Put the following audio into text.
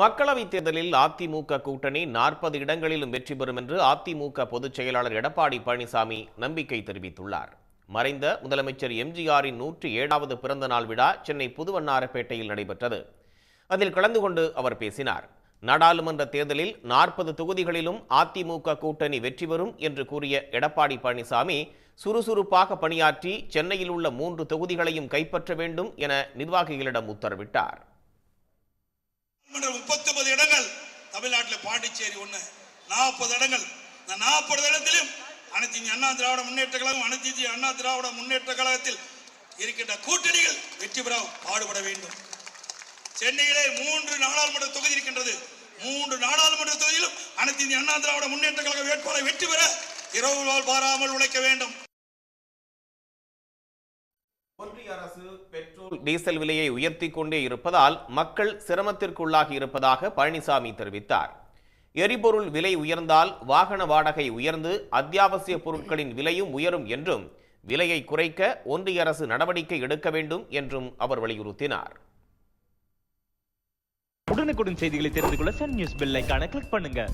மக்களவைத் தேர்தலில் அதிமுக கூட்டணி நாற்பது இடங்களிலும் வெற்றி பெறும் என்று அதிமுக பொதுச் செயலாளர் எடப்பாடி பழனிசாமி நம்பிக்கை தெரிவித்துள்ளார். மறைந்த முதலமைச்சர் எம்ஜிஆரின் நூற்றி ஏழாவது பிறந்த நாள் விழா சென்னை புதுவண்ணாரப்பேட்டையில் நடைபெற்றது. அதில் கலந்து கொண்டு அவர் பேசினார். நாடாளுமன்ற தேர்தலில் நாற்பது தொகுதிகளிலும் அதிமுக கூட்டணி வெற்றி பெறும் என்று கூறிய எடப்பாடி பழனிசாமி சுறுசுறுப்பாக பணியாற்றி சென்னையில் உள்ள மூன்று தொகுதிகளையும் கைப்பற்ற வேண்டும் என நிர்வாகிகளிடம் உத்தரவிட்டார். தமிழ்நாட்டில் பாண்டிச்சேரி ஒண்ணு. நாற்பது இடங்கள். இந்த நாற்பது இடத்திலும் அனைத்து அண்ணா திராவிட முன்னேற்ற கழகம் அனைத்து அண்ணா திராவிட முன்னேற்ற கழகத்தில் இருக்கின்ற கூட்டணிகள் வெற்றி பெற பாடுபட வேண்டும். சென்னையிலே மூன்று நாடாளுமன்ற தொகுதி இருக்கின்றது. மூன்று நாடாளுமன்ற தொகுதியிலும் அனைத்து இந்திய அண்ணா திராவிட முன்னேற்ற கழக வேட்பாளர் வெற்றி பெற இரவு நாள் பாராமல் உழைக்க வேண்டும். அரசு பெட்ரோல் டீசல் விலையை உயர்த்தி கொண்டே இருப்பதால் மக்கள் சிரமத்திற்குள்ளாகி இருப்பதாக பழனிசாமி தெரிவித்தார். எரிபொருள் விலை உயர்ந்தால் வாகன வாடகை உயர்ந்து அத்தியாவசிய பொருட்களின் விலையும் உயரும் என்றும் விலையை குறைக்க ஒன்றிய அரசு நடவடிக்கை எடுக்க வேண்டும் என்றும் அவர் வலியுறுத்தினார். உடனுக்குடன் செய்திகளை தெரிந்து கொள்ள சன் நியூஸ் பெல் கிளிக் பண்ணுங்க.